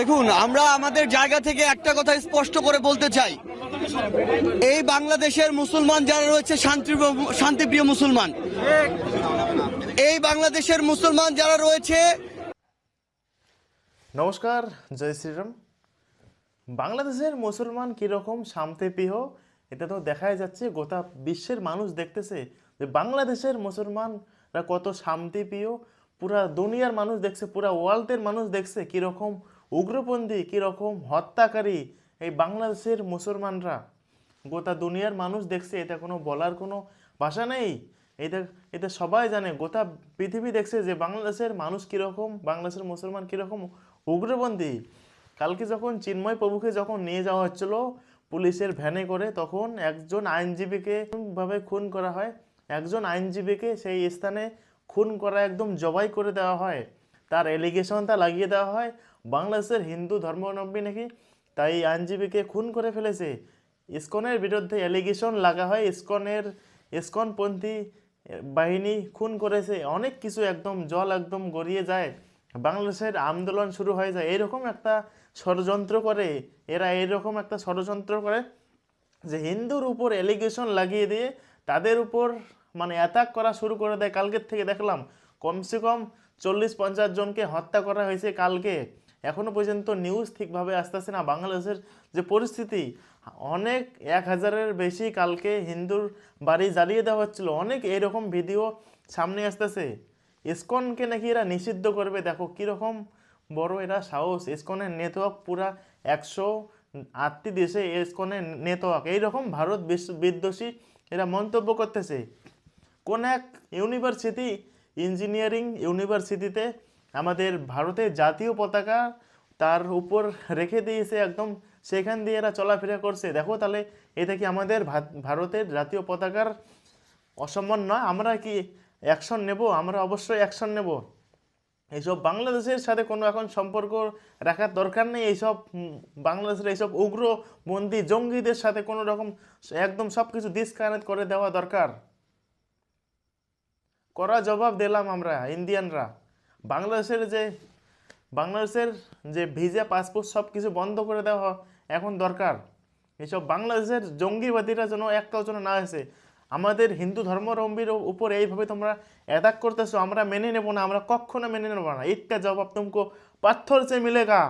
দেখুন, আমরা আমাদের জায়গা থেকে একটা কথা স্পষ্ট করে বলতে চাই। এই বাংলাদেশের মুসলমান যারা রয়েছে, শান্তিপ্রিয় মুসলমান। এই বাংলাদেশের মুসলমান যারা রয়েছে, নমস্কার, জয় শ্রীরাম। বাংলাদেশের মুসলমান কীরকম শান্তিপ্রিয়, এটা তো দেখাই যাচ্ছে, গোটা বিশ্বের মানুষ দেখতেছে যে বাংলাদেশের মুসলমানরা কত শান্তিপ্রিয়, পুরা দুনিয়ার মানুষ দেখছে, পুরা ওয়ার্ল্ডের মানুষ দেখছে কীরকম উগ্রপন্থী কীরকম হত্যাকারী এই বাংলাদেশের মুসলমানরা? গোটা দুনিয়ার মানুষ দেখছে এটা কোনো বলার কোনো ভাষা নেই। এটা এটা সবাই জানে, গোটা পৃথিবী দেখছে যে বাংলাদেশের মানুষ কীরকম, বাংলাদেশের মুসলমান কীরকম উগ্রপন্থী। কালকে যখন চিন্ময় প্রভুকে যখন নিয়ে যাওয়া হচ্ছিল পুলিশের ভ্যানে করে, তখন একজন আইনজীবীকে ভাবে খুন করা হয়। একজন আইনজীবীকে সেই স্থানে খুন করা একদম জবাই করে দেওয়া হয়। তার এলিগেশনটা লাগিয়ে দেওয়া হয়। বাংলাদেশের হিন্দু ধর্মাবলম্বী নাকি? তাই আইনজীবীকে খুন করে ফেলেছে। ইসকনের বিরুদ্ধে অ্যালিগেশন লাগা হয়। ইসকনের, ইসকনপন্থী বাহিনী খুন করেছে। অনেক কিছু একদম জল একদম গড়িয়ে যায়। বাংলাদেশের আন্দোলন শুরু হয়ে যায়। এরকম একটা ষড়যন্ত্র করে। এরা এরকম একটা ষড়যন্ত্র করে যে হিন্দুর উপর এলিগেশন লাগিয়ে দিয়ে তাদের উপর মানে অ্যাটাক করা শুরু করে দেয়। কালকের থেকে দেখলাম কমসে কম চল্লিশ পঞ্চাশ জনকে হত্যা করা হয়েছে কালকে। এখনও পর্যন্ত নিউজ ঠিকভাবে আসতেছে না। বাংলাদেশের যে পরিস্থিতি, অনেক এক হাজারের বেশি কালকে হিন্দুর বাড়ি জ্বালিয়ে দেওয়া হচ্ছিল। অনেক এরকম ভিডিও সামনে আসতেছে। ইসকনকে নাকি এরা নিষিদ্ধ করবে। দেখো কীরকম বড় এরা সাহস। ইসকনের নেটওয়ার্ক পুরা একশো আটটি দেশে ইসকনের নেটওয়ার্ক এইরকম ভারত বিশ্ব বিদ্বেষী এরা মন্তব্য করতেছে। কোন এক ইউনিভার্সিটি ইঞ্জিনিয়ারিং ইউনিভার্সিটিতে আমাদের ভারতের জাতীয় পতাকা তার উপর রেখে দিয়েছে একদম। সেখান দিয়ে এরা চলাফেরা করছে। দেখো তাহলে এটা কি আমাদের ভারতের জাতীয় পতাকার অসম্মান নয়? আমরা কি অ্যাকশন নেব? আমরা অবশ্যই অ্যাকশন নেব। এইসব বাংলাদেশের সাথে কোনো এখন সম্পর্ক রাখার দরকার নেই। এইসব বাংলাদেশের এইসব উগ্র বন্দী জঙ্গিদের সাথে কোনো রকম একদম সব কিছু ডিসকানেক্ট করে দেওয়া দরকার। করা জবাব দিলাম আমরা, ইন্ডিয়ানরা। বাংলাদেশের যে বাংলাদেশের যে ভিজা পাসপোর্ট সব কিছু বন্ধ করে দেওয়া এখন দরকার। এসব বাংলাদেশের জঙ্গিবাদীরা যেন একটাও যেন না আসে আমাদের হিন্দু ধর্মাবলম্বীর উপর এইভাবে তোমরা অ্যাটাক করতেছো, আমরা মেনে নেব না, আমরা কখনো মেনে নেব না। ইটকা জবাব তুমকো পাথর সে মিলেগা।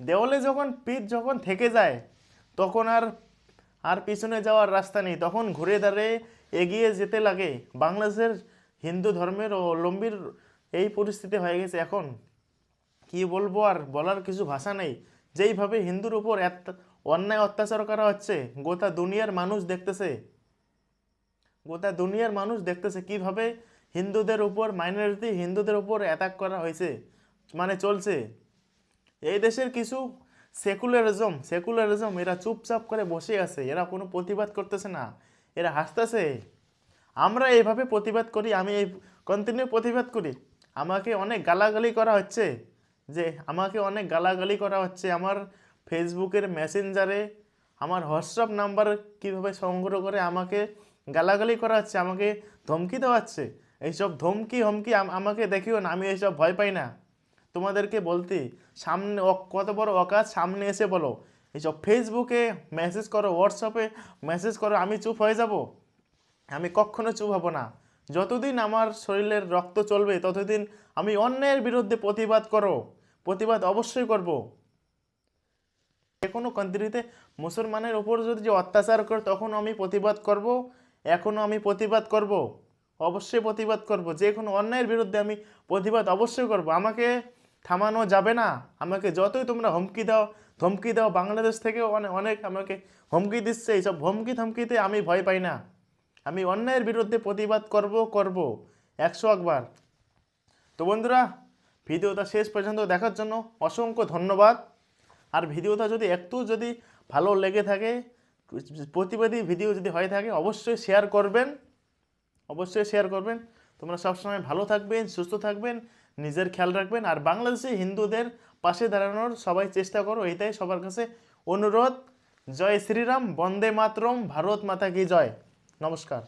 দেওয়ালে যখন পিঠ যখন থেকে যায়, তখন আর আর পিছনে যাওয়ার রাস্তা নেই। তখন ঘুরে দাঁড়িয়ে এগিয়ে যেতে লাগে। বাংলাদেশের হিন্দু ধর্মের ও লম্বির এই পরিস্থিতি হয়ে গেছে। এখন কি বলব আর বলার কিছু ভাষা নেই। যেইভাবে হিন্দুর উপর অন্যায় অত্যাচার করা হচ্ছে, গোটা দুনিয়ার মানুষ দেখতেছে। গোটা দুনিয়ার মানুষ দেখতেছে কীভাবে হিন্দুদের উপর মাইনরিটি হিন্দুদের উপর অ্যাটাক করা হয়েছে। মানে চলছে। এই দেশের কিছু সেকুলারিজম সেকুলারিজম, এরা চুপচাপ করে বসে আছে, এরা কোনো প্রতিবাদ করতেছে না, এরা হাসতেছে। আমরা এইভাবে প্রতিবাদ করি, আমি এই কন্টিনিউ প্রতিবাদ করি। আমাকে অনেক গালাগালি করা হচ্ছে, যে আমাকে অনেক গালাগালি করা হচ্ছে, আমার ফেসবুকের মেসেঞ্জারে, আমার হোয়াটসঅ্যাপ নাম্বার কীভাবে সংগ্রহ করে আমাকে গালাগালি করা হচ্ছে, আমাকে ধমকি দেওয়া হচ্ছে। এইসব ধমকি, হমকি আমাকে দেখিও না, আমি এইসব ভয় পাই না। তোমাদেরকে বলতে, সামনে কত বড় অকাজ, সামনে এসে বলো। এইসব ফেসবুকে মেসেজ করো হোয়াটসঅ্যাপে মেসেজ করো, আমি চুপ হয়ে যাব। আমি কখনো চুপ হব না। যতদিন আমার শরীরের রক্ত চলবে, ততদিন আমি অন্যের বিরুদ্ধে প্রতিবাদ করো। প্রতিবাদ অবশ্যই করব। যে কোনো কান্ট্রিতে মুসলমানের ওপর যদি যে অত্যাচার করে, তখন আমি প্রতিবাদ করব এখনও আমি প্রতিবাদ করব। অবশ্যই প্রতিবাদ করব। যে কোনো অন্যায়ের বিরুদ্ধে আমি প্রতিবাদ অবশ্যই করব। আমাকে থামানো যাবে না। আমাকে যতই তোমরা হুমকি দাও, ধমকি দাও, বাংলাদেশ থেকে অনেক অনেক আমাকে হুমকি দিচ্ছে। এইসব হুমকি ধমকিতে আমি ভয় পাই না। আমি অন্যায়ের বিরুদ্ধে প্রতিবাদ করব করব। একশো একবার। তো বন্ধুরা, ভিডিওটা শেষ পর্যন্ত দেখার জন্য অসংখ্য ধন্যবাদ। আর ভিডিওটা যদি একটু যদি ভালো লেগে থাকে, প্রতিবাদী ভিডিও যদি হয়ে থাকে, অবশ্যই শেয়ার করবেন। অবশ্যই শেয়ার করবেন। তোমরা সবসময় ভালো থাকবেন, সুস্থ থাকবেন। নিজের খেয়াল রাখবেন। আর বাংলাদেশে হিন্দুদের পাশে দাঁড়ানোর সবাই চেষ্টা করো, এটাই সবার কাছে অনুরোধ। জয় শ্রীরাম, বন্দে মাতরম, ভারত মাতা কি জয়। নমস্কার।